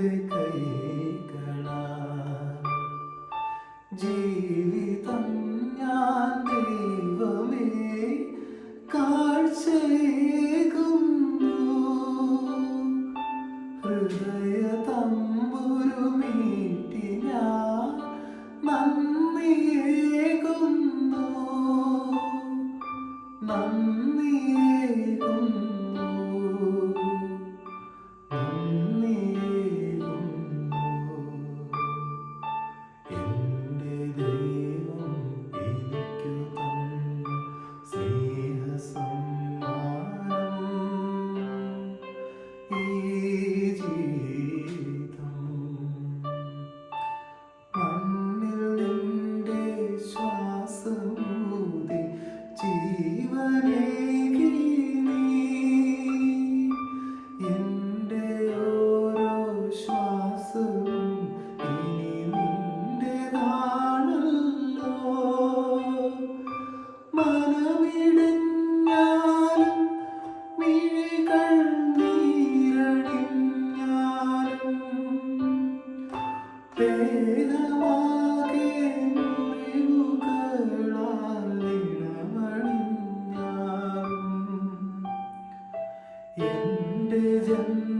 കൊണ്ട് കൈകളാൽ. ജീവിതം ഞാൻ ദൈവമേ കാഴ്ചയേകുന്നു. ഹൃദയ തമ്പുരുമീട്ടി ഞാൻ നന്ദിയേകുന്നു നന്ദി എന്റെ ജന്മ